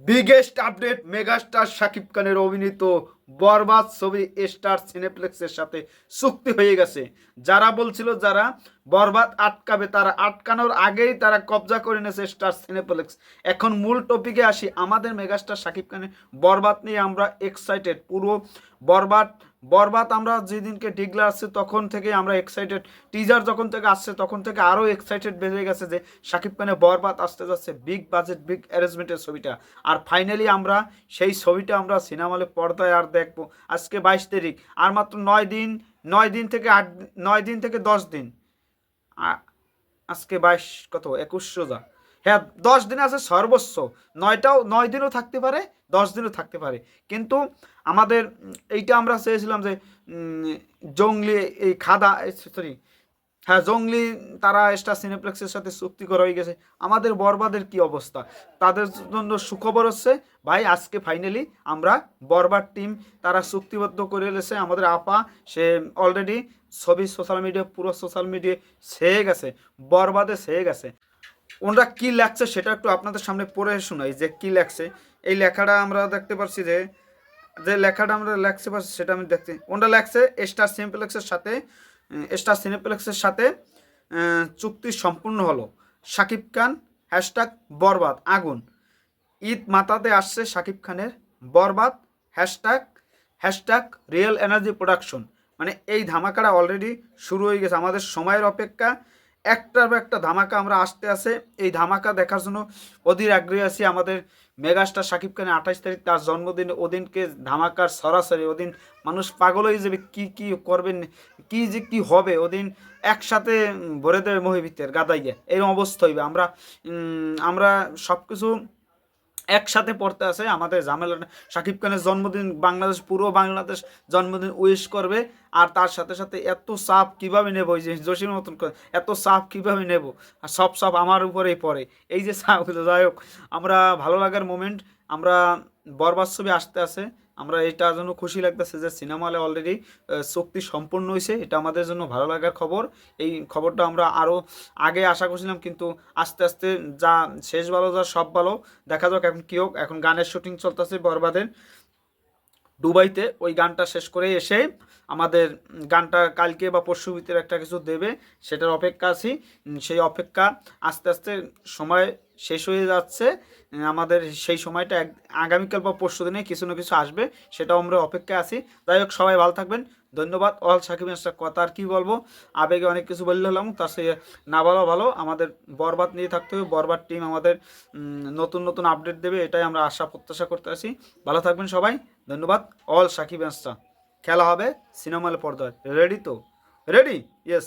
Biggest update megastar Shakib খানের অভিনীত বরবাদ ছবি স্টার সিনেপ্লেক্সের সাথে চুক্তি হয়ে গেছে। যারা বলছিল যারা বরবাদ আটকাবে, তারা আটকানোর আগেই তারা কবজা করে নিয়েছে স্টার সিনেপ্লেক্স। এখন মূল টপিকে আসি। আমাদের মেগাস্টার শাকিব খানের বরবাদ নিয়ে আমরা এক্সাইটেড পুরো বরবাদ বরবাদ আমরা যেদিনকে ডিগলা আসছে তখন থেকে আমরা এক্সাইটেড টিজার যখন থেকে আসছে তখন থেকে আরও এক্সাইটেড বেড়ে গেছে যে শাকিব খানের বরবাদ আসতে যাচ্ছে। বিগ বাজেট বিগ অ্যারেঞ্জমেন্টের ছবিটা। আর ফাইনালি আমরা সেই ছবিটা আমরা সিনেমালে পর্দায় আর দেখব। আজকে বাইশ তারিখ। আর মাত্র নয় দিন নয় দিন থেকে আট, নয় দিন থেকে দশ দিন। আজকে বাইশ কত? একুশ সোজা হ্যাঁ দশ দিন আছে সর্বোচ্চ নয়টাও, নয় দিনও থাকতে পারে, দশ দিনও থাকতে পারে। কিন্তু আমাদের এইটা আমরা চেয়েছিলাম যে জঙ্গলি এই খাদা সরি হ্যাঁ জঙ্গলি তারা স্টার সিনেপ্লেক্সের সাথে চুক্তি করা হয়ে গেছে। আমাদের বরবাদের কি অবস্থা? তাদের জন্য সুখবর হচ্ছে, ভাই, আজকে ফাইনালি আমরা বরবাদ টিম তারা চুক্তিবদ্ধ করে এসেছে আমাদের আপা, সে অলরেডি ছবি সোশ্যাল মিডিয়া পুরো সোশ্যাল মিডিয়া ছেয়ে গেছে, বরবাদে ছেয়ে গেছে। ওনারা কি লেখছে সেটা একটু আপনাদের সামনে পড়ে শোনাই যে কি লেখছে। এই লেখাটা আমরা দেখতে পাচ্ছি যে যে লেখাটা আমরা লেখতে পারছি সেটা আমি দেখতে ওনারা লেখছে স্টার সিনেপ্লেক্সের সাথে স্টার সিনেপ্লেক্সের সাথে চুক্তি সম্পূর্ণ হলো। শাকিব খান হ্যাশট্যাগ বরবাদ, আগুন। ঈদ মাতাতে আসছে শাকিব খানের Borbaad hashtag hashtag real energy production মানে এই ধামাকাটা অলরেডি শুরু হয়ে গেছে আমাদের সময়ের অপেক্ষা। একটার একটা ধামাকা আমরা আসতে আসে। এই ধামাকা দেখার জন্য অধীর আগ্রহী আছি আমাদের মেগাস্টার সাকিব খানের আঠাশ তারিখ তার জন্মদিন, ওদিনকে ধামাকার সরাসরি ওদিন মানুষ পাগল হয়ে যাবে, কি কি করবেন, কি যে কি হবে, ওদিন একসাথে ভরে দেবে মহিবিতের গাদাইয়ে। এরকম অবস্থা হইবে। আমরা আমরা সব কিছু একসাথে পড়তে আছে আমাদের ঝামেলা শাকিব খানের জন্মদিন, বাংলাদেশ, পুরো বাংলাদেশ জন্মদিন উইশ করবে। আর তার সাথে সাথে এত চাপ কীভাবে নেব? এই যে জসির মতন এত চাপ কীভাবে নেব? আর সব চাপ আমার উপরেই পড়ে। এই যে চাপগুলো, যাই হোক, আমরা ভালো লাগার মোমেন্ট আমরা বরবাদ ছবি আসতে আছে আমরা এটার জন্য খুশি লাগতেছে যে সিনেমা হলে অলরেডি চুক্তি সম্পূর্ণ হয়েছে এটা আমাদের জন্য ভালো লাগার খবর। এই খবরটা আমরা আরও আগে আশা করছিলাম, কিন্তু আস্তে আস্তে যা শেষ ভালো, যা সব ভালো, দেখা যাক এখন কী হোক। এখন গানের শুটিং চলতেছে বরবাদের দুবাইতে। ওই গানটা শেষ করে এসে আমাদের গানটা কালকে বা পরশু ভিতরে একটা কিছু দেবে, সেটার অপেক্ষা আছি। সেই অপেক্ষা আস্তে আস্তে সময় শেষ হয়ে যাচ্ছে। আমাদের সেই সময়টা আগামীকাল বা পরশু দিনে কিছু না কিছু আসবে, সেটাও আমরা অপেক্ষায় আছি। যাই হোক, সবাই ভালো থাকবেন। ধন্যবাদ। অল সাকিব একটা কথা আর কি বলব? আবেগে অনেক কিছু বললে হলাম তার সে না বলা ভালো। আমাদের বরবাদ নিয়ে থাকতে হবে। বরবাদ টিম আমাদের নতুন নতুন আপডেট দেবে, এটাই আমরা আশা, প্রত্যাশা করতে আসি ভালো থাকবেন সবাই। ধন্যবাদ। অল সাকিব খেলা হবে সিনেমাল পর্দায়। রেডি তো? Ready yes